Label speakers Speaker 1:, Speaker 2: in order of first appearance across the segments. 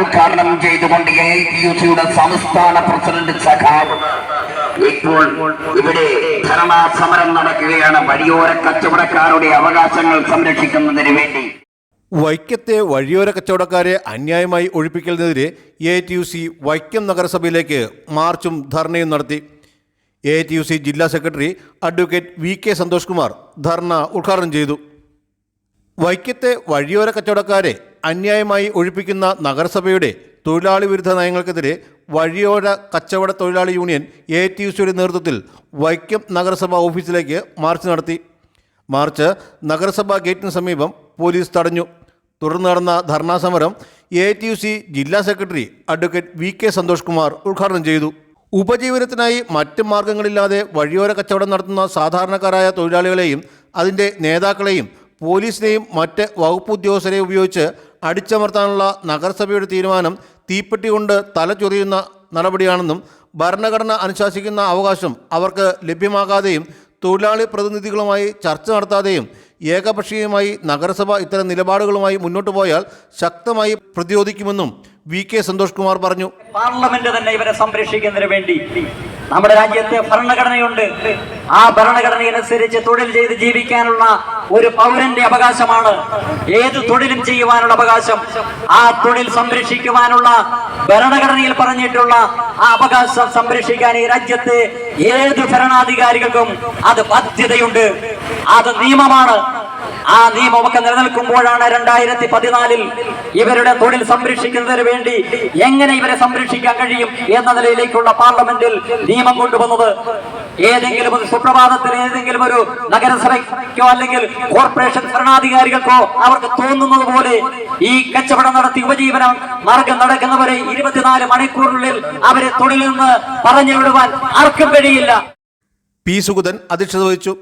Speaker 1: ഉദ്ഘാടനം ചെയ്തുകൊണ്ട് A. T. U സിയുടെ സംസ്ഥാന പ്രസിഡന്റ് സഖാവ് ഇപ്പോൾ ഇവിടെ ധർണാ സമരം നടക്കുകയാണ്. വഴിയോര കച്ചവടക്കാരുടെ അവകാശങ്ങൾ സംരക്ഷിക്കുന്നതിന് വേണ്ടി.
Speaker 2: വൈക്കത്തെ വഴിയോര കച്ചവടക്കാരെ അന്യായമായി ഒഴിപ്പിക്കലിനെതിരെ A. T. U. C Vaikom നഗരസഭയിലേക്ക് മാർച്ചും ധർണയും നടത്തി. എ. ടി. യു. സി ജില്ലാ secretary advocate V. K. Santhosh Kumar ധർണ ഉദ്ഘാടനം ചെയ്തു. വൈക്കത്തെ വഴിയോര കച്ചവടക്കാരെ അന്യായമായി ഒഴിപ്പിക്കുന്ന നഗരസഭയുടെ തൊഴിലാളി വിരുദ്ധ നയങ്ങൾക്കെതിരെ വഴിയോര കച്ചവട തൊഴിലാളി യൂണിയൻ എ ടി യു സിയുടെ നേതൃത്വത്തിൽ വൈക്കം നഗരസഭ ഓഫീസിലേക്ക് മാർച്ച് നടത്തി. മാർച്ച് നഗരസഭാ ഗേറ്റിന് സമീപം പോലീസ് തടഞ്ഞു. തുടർന്ന് നടന്ന ധർണാ സമരം എ ടി യു സി ജില്ലാ secretary advocate V K Santhosh Kumar ഉദ്ഘാടനം ചെയ്തു. ഉപജീവനത്തിനായി മറ്റ് മാർഗങ്ങളില്ലാതെ വഴിയോര കച്ചവടം നടത്തുന്ന സാധാരണക്കാരായ തൊഴിലാളികളെയും അതിന്റെ നേതാക്കളെയും പോലീസിനെയും മറ്റ് വകുപ്പ് ഉദ്യോഗസ്ഥരെയും ഉപയോഗിച്ച് അടിച്ചമർത്താനുള്ള നഗരസഭയുടെ തീരുമാനം തീപ്പെട്ടി കൊണ്ട് തല ചൊറിയുന്ന നടപടിയാണെന്നും ഭരണഘടന അനുശാസിക്കുന്ന അവകാശം അവർക്ക് ലഭ്യമാകാതെയും തൊഴിലാളി പ്രതിനിധികളുമായി ചർച്ച നടത്താതെയും ഏകപക്ഷീയമായി നഗരസഭ ഇത്തരം നിലപാടുകളുമായി മുന്നോട്ട് പോയാൽ ശക്തമായി പ്രതിരോധിക്കുമെന്നും വി കെ സന്തോഷ് കുമാർ പറഞ്ഞു.
Speaker 3: പാർലമെന്റ് തന്നെ ഇവരെ സംരക്ഷിക്കുന്നതിന് വേണ്ടി നമ്മുടെ രാജ്യത്തെ ഭരണഘടനയുണ്ട്. ആ ഭരണഘടനയനുസരിച്ച് തൊഴിൽ ചെയ്ത് ജീവിക്കാനുള്ള ഒരു പൗരന്റെ അവകാശമാണ്. ഏത് തൊഴിലും ചെയ്യുവാനുള്ള അവകാശം. ആ തൊഴിൽ സംരക്ഷിക്കുവാനുള്ള ഭരണഘടനയിൽ പറഞ്ഞിട്ടുള്ള ആ അവകാശം സംരക്ഷിക്കാൻ ഈ രാജ്യത്തെ ഏത് ഭരണാധികാരികൾക്കും അത് ബാധ്യതയുണ്ട്. അത് നിയമമാണ്. ആ നിയമമൊക്കെ നിലനിൽക്കുമ്പോഴാണ് രണ്ടായിരത്തി പതിനാലിൽ ഇവരുടെ തൊഴിൽ സംരക്ഷിക്കുന്നതിന് വേണ്ടി എങ്ങനെ ഇവരെ സംരക്ഷിക്കാൻ കഴിയും എന്ന നിലയിലേക്കുള്ള പാർലമെന്റിൽ നിയമം കൊണ്ടുവന്നത്. ഏതെങ്കിലും ഒരു സുപ്രഭാതത്തിൽ ഏതെങ്കിലും ഒരു നഗരസഭയ്ക്കോ അല്ലെങ്കിൽ കോർപ്പറേഷൻ ഭരണാധികാരികൾക്കോ അവർക്ക് തോന്നുന്നത് പോലെ ഈ കച്ചവടം നടത്തി ഉപജീവന മാർഗം നടക്കുന്നവരെ ഇരുപത്തിനാല് മണിക്കൂറിനുള്ളിൽ അവരെ തൊഴിലിൽ നിന്ന് പറഞ്ഞു വിടുവാൻ ആർക്കും കഴിയില്ല.
Speaker 2: പി സുഗതൻ അധ്യക്ഷത വഹിച്ചു.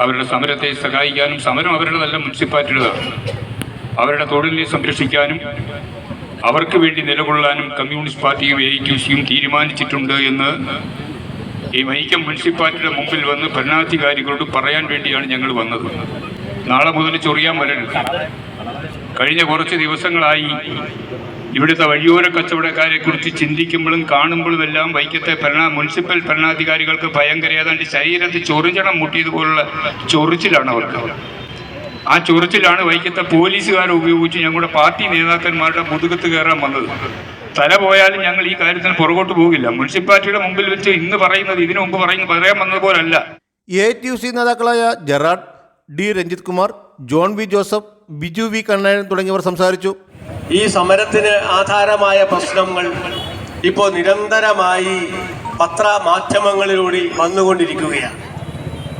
Speaker 4: അവരുടെ സമരത്തെ സഹായിക്കാനും സമരം അവരുടെ അവരുടെതല്ല മുനിസിപ്പാലിറ്റിയുടേതാണ് അവരുടെ തൊഴിലിനെ സംരക്ഷിക്കാനും അവർക്ക് വേണ്ടി നിലകൊള്ളാനും കമ്മ്യൂണിസ്റ്റ് പാർട്ടിയും എ ടി സിയും തീരുമാനിച്ചിട്ടുണ്ട് എന്ന് ഈ വൈക്കം മുനിസിപ്പാലിറ്റിയുടെ മുമ്പിൽ വന്ന് ഭരണാധികാരികളോട് പറയാൻ വേണ്ടിയാണ് ഞങ്ങൾ വന്നത്. നാളെ മുതൽ ചൊറിയാൻ വരരുത്. കഴിഞ്ഞ കുറച്ച് ദിവസങ്ങളായി ഇവിടുത്തെ വഴിയോര കച്ചവടക്കാരെ കുറിച്ച് ചിന്തിക്കുമ്പോഴും കാണുമ്പോഴും എല്ലാം വൈക്കത്തെ ഭരണ മുനിസിപ്പൽ ഭരണാധികാരികൾക്ക് ഭയങ്കര ഏതാണ്ട് ശരീരത്തിൽ ചൊറിഞ്ഞണം മുട്ടിയതുപോലുള്ള ചൊറിച്ചിലാണ് അവർക്ക്. ആ ചൊറിച്ചിലാണ് വൈക്കത്തെ പോലീസുകാരെ ഉപയോഗിച്ച് ഞങ്ങളുടെ പാർട്ടി നേതാക്കന്മാരുടെ മുതുകത്ത് കയറാൻ വന്നത്. തല പോയാലും ഞങ്ങൾ ഈ കാര്യത്തിന് പുറകോട്ട് പോകില്ല. മുനിസിപ്പാലിറ്റിയുടെ മുമ്പിൽ വെച്ച് ഇന്ന് പറയുന്നത് ഇതിനു മുമ്പ് പറയുന്നത് പറയാൻ വന്നതുപോലല്ല.
Speaker 2: എ ടി യു സി നേതാക്കളായ Gerard D Ranjith Kumar John V Joseph Biju V Kannan തുടങ്ങിയവർ സംസാരിച്ചു.
Speaker 5: ഈ സമരത്തിന് ആധാരമായ പ്രശ്നങ്ങൾ ഇപ്പോൾ നിരന്തരമായി പത്രമാധ്യമങ്ങളിലൂടെ വന്നുകൊണ്ടിരിക്കുകയാണ്.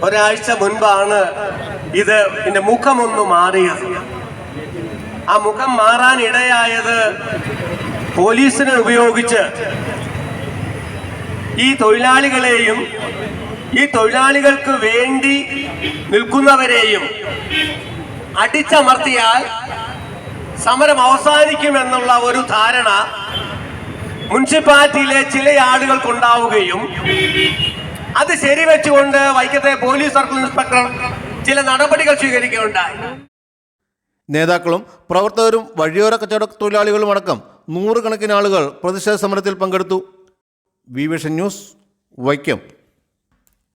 Speaker 5: ഒരാഴ്ച മുൻപാണ് ഇത് എന്റെ മുഖമൊന്ന് മാറിയത്. ആ മുഖം മാറാൻ ഇടയായത് പോലീസിനെ ഉപയോഗിച്ച് ഈ തൊഴിലാളികളെയും ഈ തൊഴിലാളികൾക്ക് വേണ്ടി നിൽക്കുന്നവരെയും അടിച്ചമർത്തിയാൽ സമരം അവസാനിക്കുമെന്നുള്ള ഒരു ധാരണ മുനിസിപ്പാലിറ്റിയിലെ ചില ആളുകൾക്കുണ്ടാവുകയും അത് ശരിവെച്ചുകൊണ്ട് വൈക്കത്തെ പോലീസ് സർക്കിൾ ഇൻസ്പെക്ടർ ചില നടപടികൾ സ്വീകരിക്കുകയുണ്ടായി.
Speaker 2: നേതാക്കളും പ്രവർത്തകരും വഴിയോര കച്ചവട തൊഴിലാളികളും അടക്കം നൂറുകണക്കിന് ആളുകൾ പ്രതിഷേധ സമരത്തിൽ പങ്കെടുത്തു. V vision news Vaikom.